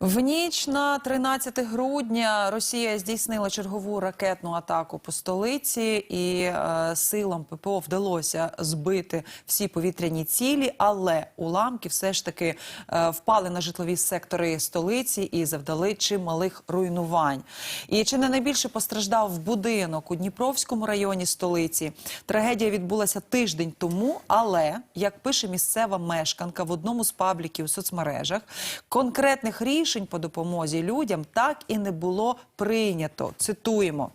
В ніч на 13 грудня Росія здійснила чергову ракетну атаку по столиці, і е, силам ППО вдалося збити всі повітряні цілі, але уламки все ж таки е, впали на житлові сектори столиці і завдали чималих руйнувань. І чи не найбільше постраждав будинок у Дніпровському районі столиці? Трагедія відбулася тиждень тому, але як пише місцева мешканка в одному з пабліків у соцмережах, конкретних рішень по допомозі людям так і не було прийнято. Цитуємо: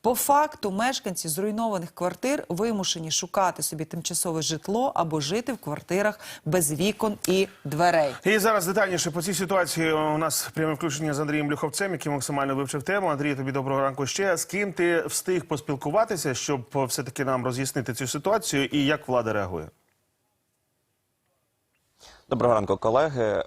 по факту, мешканці зруйнованих квартир вимушені шукати собі тимчасове житло або жити в квартирах без вікон і дверей. І зараз детальніше по цій ситуації у нас пряме включення з Андрієм Люховцем, який максимально вивчив тему. Андрій, тобі доброго ранку ще. З ким ти встиг поспілкуватися, щоб все таки нам роз'яснити цю ситуацію, і як влада реагує? Доброго ранку, колеги. Е,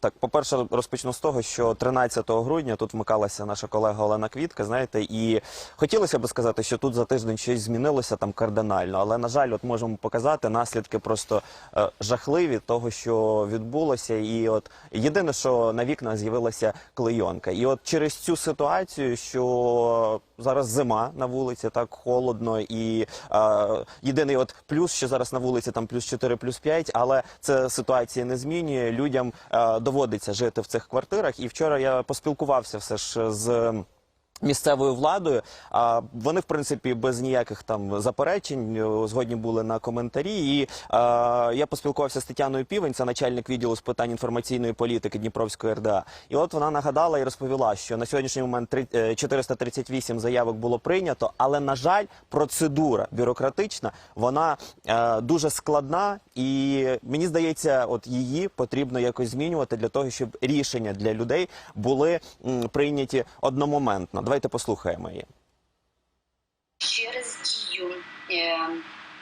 Так, по-перше, розпочну з того, що 13 грудня тут вмикалася наша колега Олена Квітка, знаєте, і хотілося б сказати, що тут за тиждень щось змінилося там кардинально. Але на жаль, от можемо показати наслідки просто е, жахливі того, що відбулося. І от єдине, що на вікна з'явилася клейонка. І от через цю ситуацію, що зараз зима на вулиці, так холодно, і е, єдиний от плюс, що зараз на вулиці там плюс 4, плюс 5, але це ситуація не змінює. Людям е, доводиться жити в цих квартирах. І вчора я поспілкувався все ж з. Місцевою владою, а вони в принципі без ніяких там заперечень е, згодні були на коментарі. І е, я поспілкувався з Тетяною Півень, це начальник відділу з питань інформаційної політики Дніпровської РДА. І от вона нагадала і розповіла, що на сьогоднішній момент три- е, 438 заявок було прийнято, але на жаль, процедура бюрократична вона е, дуже складна, і мені здається, от її потрібно якось змінювати для того, щоб рішення для людей були м, прийняті одномоментно. Давайте послухаємо її. через дію е,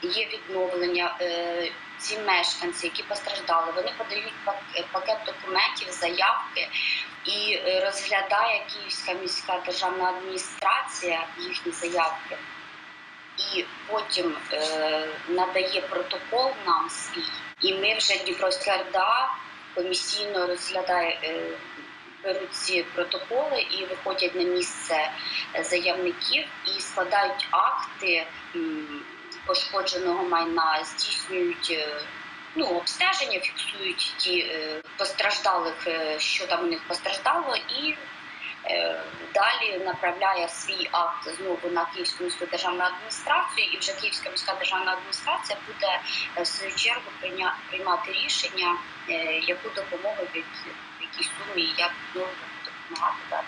є відновлення. Е, ці мешканці, які постраждали, вони подають пак- пакет документів, заявки і е, розглядає Київська міська державна адміністрація їхні заявки, і потім е, надає протокол нам свій. І ми вже Дніпровська РДА комісійно розглядає. Е, беруть ці протоколи і виходять на місце е, заявників і складають акти пошкодженого майна, здійснюють е, ну, обстеження, фіксують ті е, постраждалих, що там у них постраждало, і далі направляє свій акт знову на Київську міську державну адміністрацію, і вже Київська міська державна адміністрація буде в свою чергу приймати рішення, яку допомогу в якій, в якій сумі і як знову допомагати далі.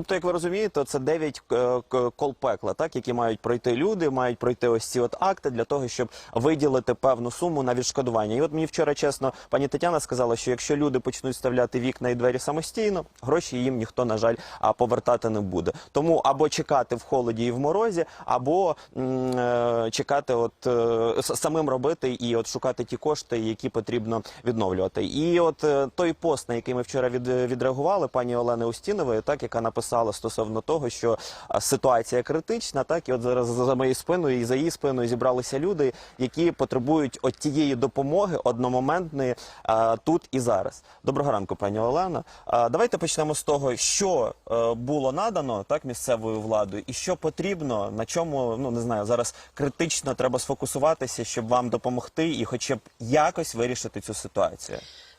Тобто, як ви розумієте, це 9 е, кол пекла, так які мають пройти люди, мають пройти ось ці от акти для того, щоб виділити певну суму на відшкодування. І от мені вчора чесно, пані Тетяна сказала, що якщо люди почнуть вставляти вікна і двері самостійно, гроші їм ніхто на жаль повертати не буде. Тому або чекати в холоді і в морозі, або е, чекати, от е, самим робити і от шукати ті кошти, які потрібно відновлювати. І от той пост, на який ми вчора від, відреагували, пані Олени Устінової, так яка написала стосовно того, що ситуація критична, так і от зараз за моєю спиною і за її спиною зібралися люди, які потребують от тієї допомоги одномоментної а, тут і зараз. Доброго ранку, пані Олена. А, давайте почнемо з того, що е, було надано так місцевою владою, і що потрібно, на чому ну не знаю, зараз критично треба сфокусуватися, щоб вам допомогти і, хоча б якось вирішити цю ситуацію.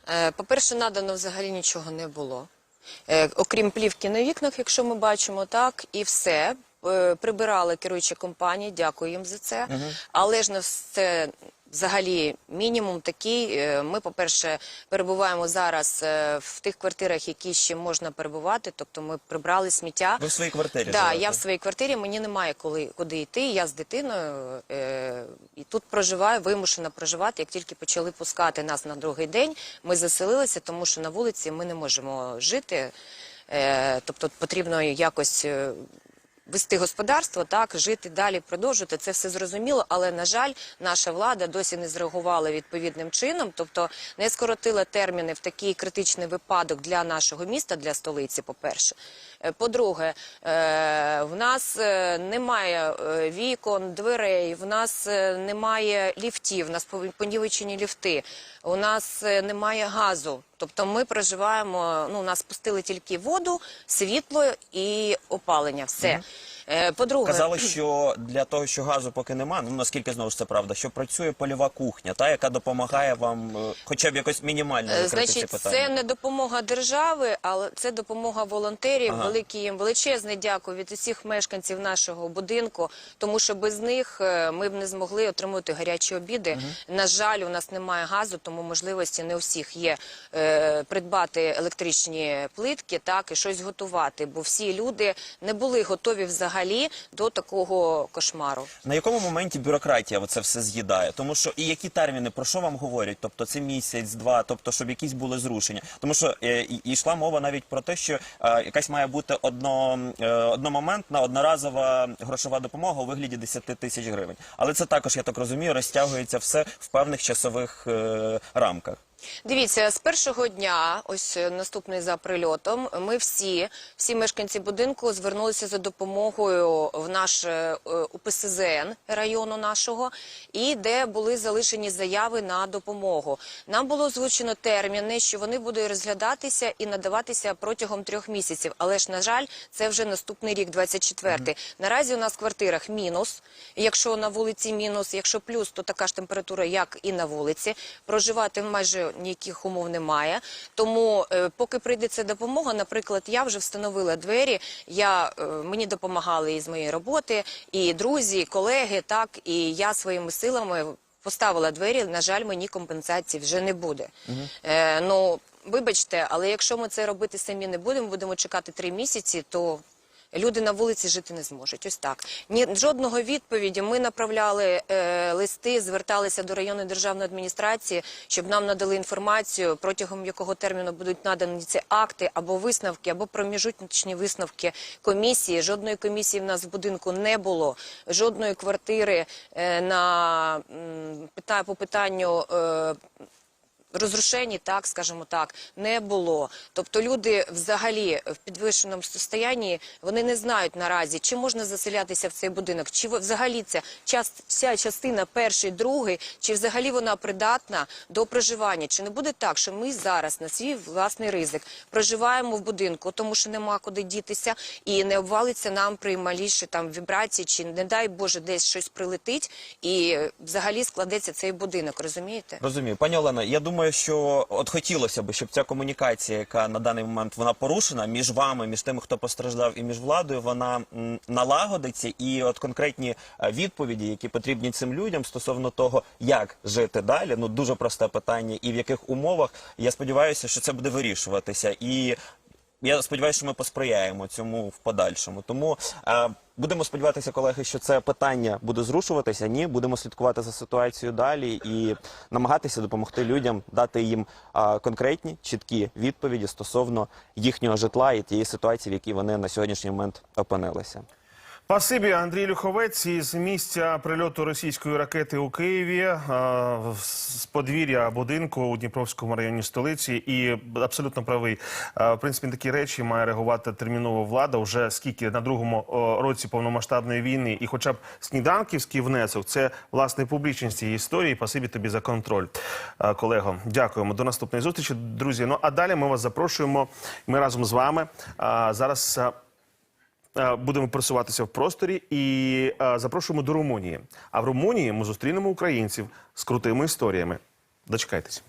Е, По-перше, надано взагалі нічого не було. Е, Окрім плівки на вікнах, якщо ми бачимо, так, і все. Е, Прибирали керуючі компанії, дякую їм за це. Але ж на це взагалі мінімум такий. Е, Ми, по-перше, перебуваємо зараз е, в тих квартирах, які ще можна перебувати. Тобто ми прибрали сміття. Ви в своїй квартирі Да, я в своїй квартирі, мені немає коли куди йти. Я з дитиною е, і тут проживаю, вимушена проживати. Як тільки почали пускати нас на другий день, ми заселилися, тому що на вулиці ми не можемо жити. Тобто потрібно якось. Вести господарство, так жити далі, продовжувати це все зрозуміло, але на жаль, наша влада досі не зреагувала відповідним чином, тобто не скоротила терміни в такий критичний випадок для нашого міста, для столиці. По перше, По-друге, е, в нас е, немає е, вікон, дверей, в нас е, немає ліфтів, в нас понівечені ліфти, у нас е, немає газу. Тобто ми проживаємо, ну, нас пустили тільки воду, світло і опалення. Все. Е, По-друге, Казали, що для того, що газу поки нема, ну наскільки знову ж це правда, що працює польова кухня, та яка допомагає вам, е, хоча б якось мінімально Е, закрити ці Значить, питання. це не допомога держави, але це допомога волонтерів. Ага. Велике їм величезне дякую від усіх мешканців нашого будинку, тому що без них ми б не змогли отримати гарячі обіди. На жаль, у нас немає газу, тому можливості не у всіх є е, придбати електричні плитки, так і щось готувати. Бо всі люди не були готові взагалі до такого кошмару. На якому моменті бюрократія це все з'їдає? Тому що і які терміни про що вам говорять? Тобто це місяць, два, тобто щоб якісь були зрушення. Тому що е, і- йшла мова навіть про те, що е, якась має бути одно, е, одномоментна одноразова грошова допомога у вигляді 10 тисяч гривень. Але це також, я так розумію, розтягується все в певних часових рамках. Дивіться, з першого дня, ось е, наступний за прильотом, ми всі, всі мешканці будинку звернулися за допомогою в наш е, е, УПСЗН району нашого, і де були залишені заяви на допомогу. Нам було озвучено терміни, що вони будуть розглядатися і надаватися протягом трьох місяців. Але ж, на жаль, це вже наступний рік, 24-й. Наразі у нас в квартирах мінус. Якщо на вулиці мінус, якщо плюс, то така ж температура, як і на вулиці. Проживати майже ніяких умов немає. Тому, е, поки прийде ця допомога, наприклад, я вже встановила двері. Я е, мені допомагали із моєї роботи, і друзі, і колеги, так і я своїми силами. Поставила двері, на жаль, мені компенсації вже не буде. Е, ну, вибачте, але якщо ми це робити самі не будемо, будемо чекати три місяці, то люди на вулиці жити не зможуть. Ось так. Ні, жодного відповіді. Ми направляли е, листи, зверталися до районної державної адміністрації, щоб нам надали інформацію, протягом якого терміну будуть надані ці акти або висновки, або проміжуточні висновки комісії. Жодної комісії в нас в будинку не було, жодної квартири е, на м, по питанню. Е, Розрушені, так скажімо так, не було. Тобто люди взагалі в підвищеному стані, вони не знають наразі, чи можна заселятися в цей будинок, чи взагалі ця час, вся частина перший, другий, чи взагалі вона придатна до проживання. Чи не буде так, що ми зараз на свій власний ризик проживаємо в будинку, тому що нема куди дітися, і не обвалиться нам при маліші там вібрації, чи не дай Боже, десь щось прилетить, і взагалі складеться цей будинок. Розумієте? Розумію, пані Олена. Я думаю, що от хотілося б, щоб ця комунікація, яка на даний момент вона порушена між вами, між тими, хто постраждав, і між владою, вона налагодиться. І от конкретні е, відповіді, які потрібні цим людям стосовно того, як жити далі. Ну дуже просте питання, і в яких умовах. Я сподіваюся, що це буде вирішуватися. І я сподіваюся, що ми посприяємо цьому в подальшому. Тому е, будемо сподіватися, колеги, що це питання буде зрушуватися. Ні, будемо слідкувати за ситуацією далі і намагатися допомогти людям, дати їм а, конкретні, чіткі відповіді стосовно їхнього житла і тієї ситуації, в якій вони на сьогоднішній момент опинилися. Спасибі, Андрій Люховець із місця прильоту російської ракети у Києві е, з подвір'я будинку у Дніпровському районі столиці. І абсолютно правий. Е, В принципі, такі речі має реагувати терміново влада. Вже скільки на другому році повномасштабної війни, і хоча б сніданківський внесок це власне публічність цієї історії. Спасибі тобі за контроль, е, колего. Дякуємо. До наступної зустрічі, друзі. Ну а далі ми вас запрошуємо. Ми разом з вами е, зараз. Е, будемо пересуватися в просторі і е, запрошуємо до Румунії. А в Румунії ми зустрінемо українців з крутими історіями. Дочекайтесь.